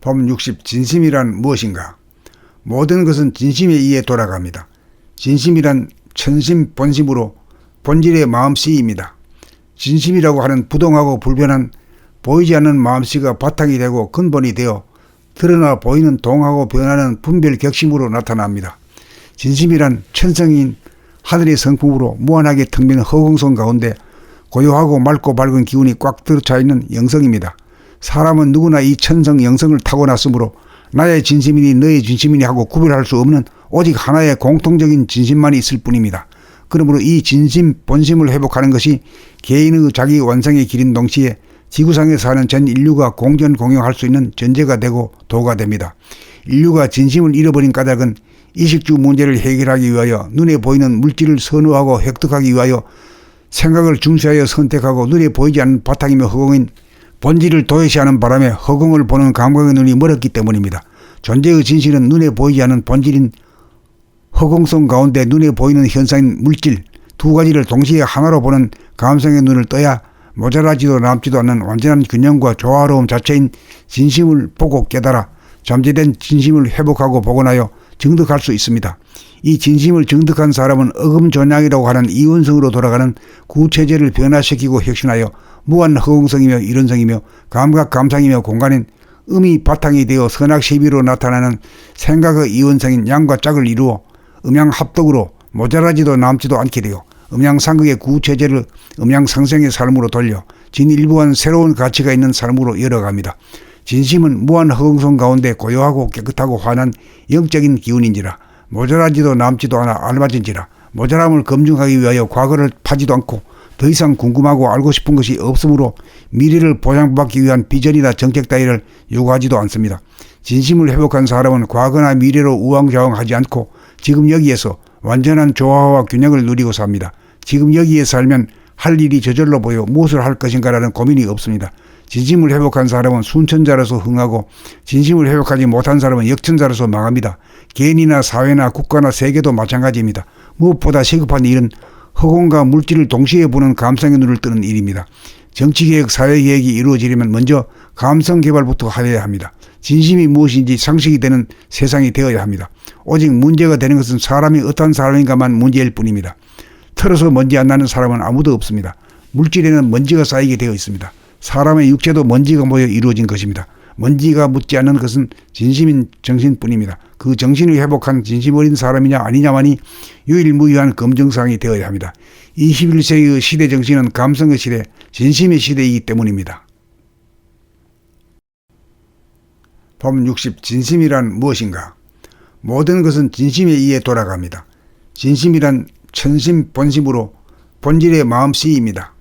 봄 60 진심이란 무엇인가? 모든 것은 진심에 의해 돌아갑니다. 진심이란 천심 본심으로 본질의 마음씨입니다. 진심이라고 하는 부동하고 불변한 보이지 않는 마음씨가 바탕이 되고 근본이 되어 드러나 보이는 동하고 변하는 분별 격심으로 나타납니다. 진심이란 천성인 하늘의 성품으로 무한하게 텅빈 허공성 가운데 고요하고 맑고 밝은 기운이 꽉 들어차 있는 영성입니다. 사람은 누구나 이 천성 영성을 타고났으므로 나의 진심이니 너의 진심이니 하고 구별할 수 없는 오직 하나의 공통적인 진심만이 있을 뿐입니다. 그러므로 이 진심 본심을 회복하는 것이 개인의 자기 완성의 길인 동시에 지구상에 사는 전 인류가 공전 공용할 수 있는 전제가 되고 도가 됩니다. 인류가 진심을 잃어버린 까닭은 이식주 문제를 해결하기 위하여 눈에 보이는 물질을 선호하고 획득하기 위하여 생각을 중시하여 선택하고 눈에 보이지 않는 바탕이며 허공인 본질을 도외시하는 바람에 허공을 보는 감각의 눈이 멀었기 때문입니다. 존재의 진실은 눈에 보이지 않는 본질인 허공성 가운데 눈에 보이는 현상인 물질 두 가지를 동시에 하나로 보는 감성의 눈을 떠야 모자라지도 남지도 않는 완전한 균형과 조화로움 자체인 진심을 보고 깨달아 잠재된 진심을 회복하고 복원하여 증득할 수 있습니다. 이 진심을 증득한 사람은 어금존양이라고 하는 이원성으로 돌아가는 구체제를 변화시키고 혁신하여 무한 허공성이며 이론성이며 감각 감상이며 공간인 음이 바탕이 되어 선악 시비로 나타나는 생각의 이원성인 양과 짝을 이루어 음양합덕으로 모자라지도 남지도 않게 되어 음양 상극의 구체제를 음양 상생의 삶으로 돌려 진일부한 새로운 가치가 있는 삶으로 이어갑니다. 진심은 무한 허공성 가운데 고요하고 깨끗하고 환한 영적인 기운인지라 모자라지도 남지도 않아 알맞은지라 모자람을 검증하기 위하여 과거를 파지도 않고 더 이상 궁금하고 알고 싶은 것이 없으므로 미래를 보장받기 위한 비전이나 정책 따위를 요구하지도 않습니다. 진심을 회복한 사람은 과거나 미래로 우왕좌왕하지 않고 지금 여기에서 완전한 조화와 균형을 누리고 삽니다. 지금 여기에 살면 할 일이 저절로 보여 무엇을 할 것인가라는 고민이 없습니다. 진심을 회복한 사람은 순천자로서 흥하고 진심을 회복하지 못한 사람은 역천자로서 망합니다. 개인이나 사회나 국가나 세계도 마찬가지입니다. 무엇보다 시급한 일은 허공과 물질을 동시에 보는 감성의 눈을 뜨는 일입니다. 정치개혁, 사회개혁이 이루어지려면 먼저 감성 개발부터 하여야 합니다. 진심이 무엇인지 상식이 되는 세상이 되어야 합니다. 오직 문제가 되는 것은 사람이 어떤 사람인가만 문제일 뿐입니다. 털어서 먼지 안 나는 사람은 아무도 없습니다. 물질에는 먼지가 쌓이게 되어 있습니다. 사람의 육체도 먼지가 모여 이루어진 것입니다. 먼지가 묻지 않는 것은 진심인 정신뿐입니다. 그 정신을 회복한 진심 어린 사람이냐 아니냐만이 유일무이한 검증사항이 되어야 합니다. 21세기의 시대 정신은 감성의 시대, 진심의 시대이기 때문입니다. 봄60 진심이란 무엇인가? 모든 것은 진심에 의해 돌아갑니다. 진심이란 천심 본심으로 본질의 마음 씨입니다.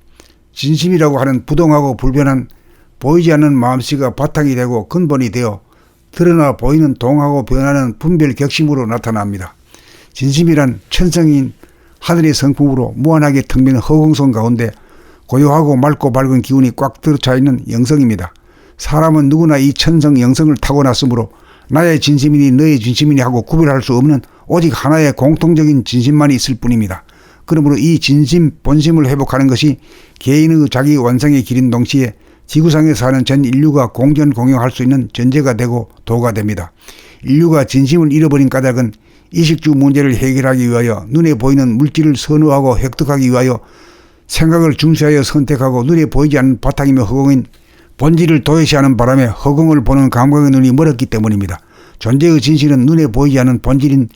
진심이라고 하는 부동하고 불변한 보이지 않는 마음씨가 바탕이 되고 근본이 되어 드러나 보이는 동하고 변하는 분별 격심으로 나타납니다. 진심이란 천성인 하늘의 성품으로 무한하게 텅 빈 허공성 가운데 고요하고 맑고 밝은 기운이 꽉 들어차 있는 영성입니다. 사람은 누구나 이 천성 영성을 타고났으므로 나의 진심이니 너의 진심이니 하고 구별할 수 없는 오직 하나의 공통적인 진심만이 있을 뿐입니다. 그러므로 이 진심 본심을 회복하는 것이 개인의 자기 완성의 길인 동시에 지구상에 사는 전 인류가 공전 공용할 수 있는 전제가 되고 도가 됩니다. 인류가 진심을 잃어버린 까닭은 이식주 문제를 해결하기 위하여 눈에 보이는 물질을 선호하고 획득하기 위하여 생각을 중시하여 선택하고 눈에 보이지 않는 바탕이며 허공인 본질을 도외시하는 바람에 허공을 보는 감각의 눈이 멀었기 때문입니다. 존재의 진실은 눈에 보이지 않는 본질인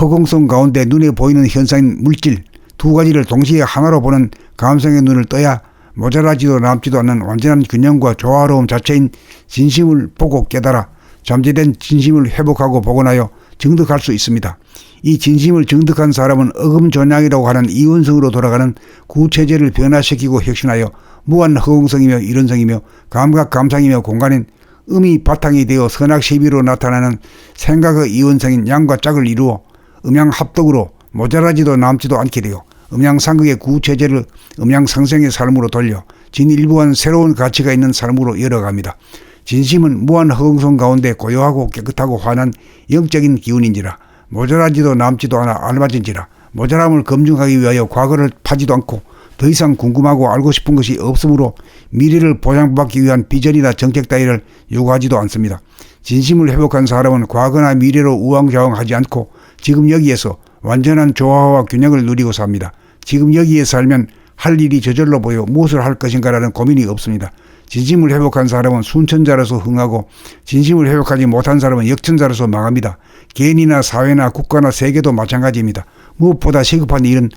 허공성 가운데 눈에 보이는 현상인 물질 두 가지를 동시에 하나로 보는 감성의 눈을 떠야 모자라지도 남지도 않는 완전한 균형과 조화로움 자체인 진심을 보고 깨달아 잠재된 진심을 회복하고 복원하여 증득할 수 있습니다. 이 진심을 증득한 사람은 어금존양이라고 하는 이원성으로 돌아가는 구체제를 변화시키고 혁신하여 무한 허공성이며 이론성이며 감각 감상이며 공간인 음이 바탕이 되어 선악 시비로 나타나는 생각의 이원성인 양과 짝을 이루어 음양 합덕으로 모자라지도 남지도 않게 되어 음양상극의 구체제를 음양상생의 삶으로 돌려 진일부한 새로운 가치가 있는 삶으로 이어갑니다. 진심은 무한 허공성 가운데 고요하고 깨끗하고 환한 영적인 기운인지라 모자라지도 남지도 않아 알맞은지라 모자람을 검증하기 위하여 과거를 파지도 않고 더 이상 궁금하고 알고 싶은 것이 없으므로 미래를 보장받기 위한 비전이나 정책 따위를 요구하지도 않습니다. 진심을 회복한 사람은 과거나 미래로 우왕좌왕하지 않고 지금 여기에서 완전한 조화와 균형을 누리고 삽니다. 지금 여기에 살면 할 일이 저절로 보여 무엇을 할 것인가라는 고민이 없습니다. 진심을 회복한 사람은 순천자로서 흥하고 진심을 회복하지 못한 사람은 역천자로서 망합니다. 개인이나 사회나 국가나 세계도 마찬가지입니다. 무엇보다 시급한 일은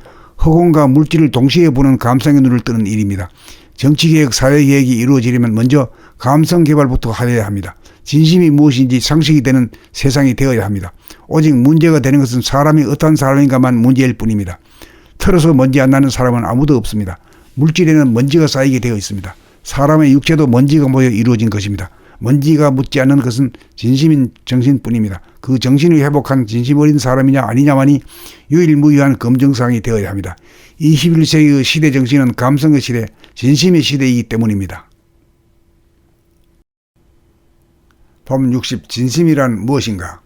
허공과 물질을 동시에 보는 감성의 눈을 뜨는 일입니다. 정치개혁, 사회개혁이 이루어지려면 먼저 감성개발부터 하여야 합니다. 진심이 무엇인지 상식이 되는 세상이 되어야 합니다. 오직 문제가 되는 것은 사람이 어떠한 사람인가만 문제일 뿐입니다. 털어서 먼지 안 나는 사람은 아무도 없습니다. 물질에는 먼지가 쌓이게 되어 있습니다. 사람의 육체도 먼지가 모여 이루어진 것입니다. 먼지가 묻지 않는 것은 진심인 정신뿐입니다. 그 정신을 회복한 진심 어린 사람이냐 아니냐만이 유일무이한 검증사항이 되어야 합니다. 21세기의 시대 정신은 감성의 시대, 진심의 시대이기 때문입니다. 법 60. 진심이란 무엇인가?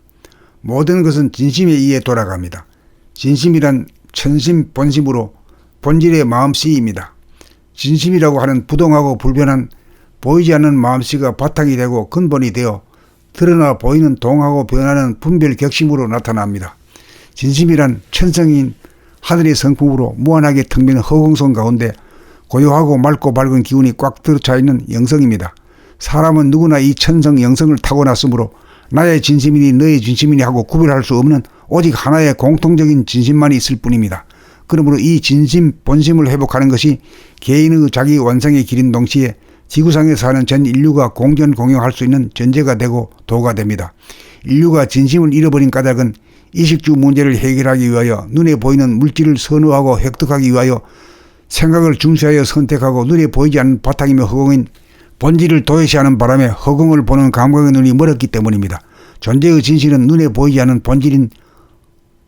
모든 것은 진심에 의해 돌아갑니다. 진심이란 천심 본심으로 본질의 마음 씨입니다. 진심이라고 하는 부동하고 불변한 보이지 않는 마음씨가 바탕이 되고 근본이 되어 드러나 보이는 동하고 변하는 분별 격심으로 나타납니다. 진심이란 천성인 하늘의 성품으로 무한하게 텅빈 허공성 가운데 고요하고 맑고 밝은 기운이 꽉 들어차 있는 영성입니다. 사람은 누구나 이 천성 영성을 타고났으므로 나의 진심이니 너의 진심이니 하고 구별할 수 없는 오직 하나의 공통적인 진심만이 있을 뿐입니다. 그러므로 이 진심 본심을 회복하는 것이 개인의 자기 완성의 길인 동시에 지구상에 사는 전 인류가 공존 공용할 수 있는 전제가 되고 도가 됩니다. 인류가 진심을 잃어버린 까닭은 이식주 문제를 해결하기 위하여 눈에 보이는 물질을 선호하고 획득하기 위하여 생각을 중시하여 선택하고 눈에 보이지 않는 바탕이며 허공인 본질을 도외시하는 바람에 허공을 보는 감각의 눈이 멀었기 때문입니다. 존재의 진실은 눈에 보이지 않는 본질인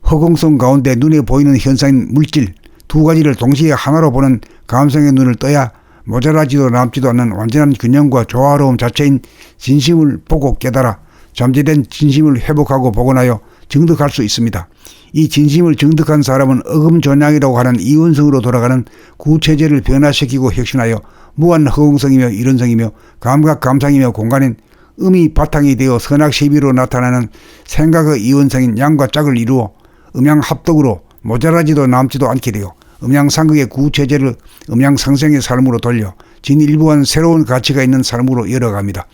허공성 가운데 눈에 보이는 현상인 물질 두 가지를 동시에 하나로 보는 감성의 눈을 떠야 모자라지도 남지도 않는 완전한 균형과 조화로움 자체인 진심을 보고 깨달아 잠재된 진심을 회복하고 복원하여 증득할 수 있습니다. 이 진심을 증득한 사람은 어금존양이라고 하는 이원성으로 돌아가는 구체제를 변화시키고 혁신하여 무한 허공성이며 이론성이며 감각 감상이며 공간인 음이 바탕이 되어 선악 시비로 나타나는 생각의 이원성인 양과 짝을 이루어 음양합덕으로 모자라지도 남지도 않게 되어 음양상극의 구체제를 음양상생의 삶으로 돌려 진일부한 새로운 가치가 있는 삶으로 이어갑니다.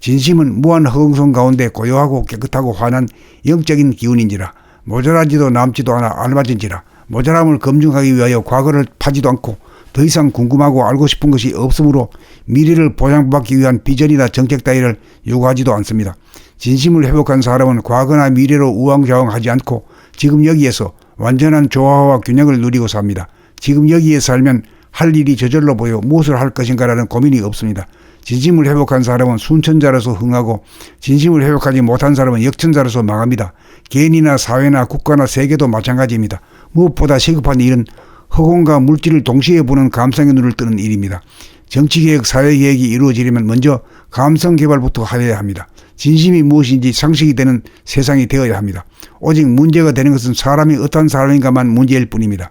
진심은 무한 허공성 가운데 고요하고 깨끗하고 환한 영적인 기운인지라 모자라지도 남지도 않아 알맞은지라 모자람을 검증하기 위하여 과거를 파지도 않고 더 이상 궁금하고 알고 싶은 것이 없으므로 미래를 보장받기 위한 비전이나 정책 따위를 요구하지도 않습니다. 진심을 회복한 사람은 과거나 미래로 우왕좌왕하지 않고 지금 여기에서 완전한 조화와 균형을 누리고 삽니다. 지금 여기에 살면 할 일이 저절로 보여 무엇을 할 것인가라는 고민이 없습니다. 진심을 회복한 사람은 순천자로서 흥하고 진심을 회복하지 못한 사람은 역천자로서 망합니다. 개인이나 사회나 국가나 세계도 마찬가지입니다. 무엇보다 시급한 일은 허공과 물질을 동시에 보는 감성의 눈을 뜨는 일입니다. 정치개혁, 사회개혁이 이루어지려면 먼저 감성 개발부터 하여야 합니다. 진심이 무엇인지 상식이 되는 세상이 되어야 합니다. 오직 문제가 되는 것은 사람이 어떤 사람인가만 문제일 뿐입니다.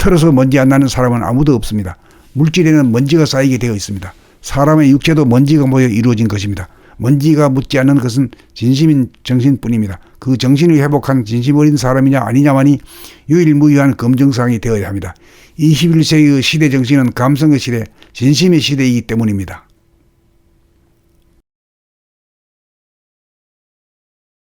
털어서 먼지 안 나는 사람은 아무도 없습니다. 물질에는 먼지가 쌓이게 되어 있습니다. 사람의 육체도 먼지가 모여 이루어진 것입니다. 먼지가 묻지 않는 것은 진심인 정신뿐입니다. 그 정신을 회복한 진심 어린 사람이냐 아니냐만이 유일무이한 검증사항이 되어야 합니다. 21세기의 시대 정신은 감성의 시대, 진심의 시대이기 때문입니다.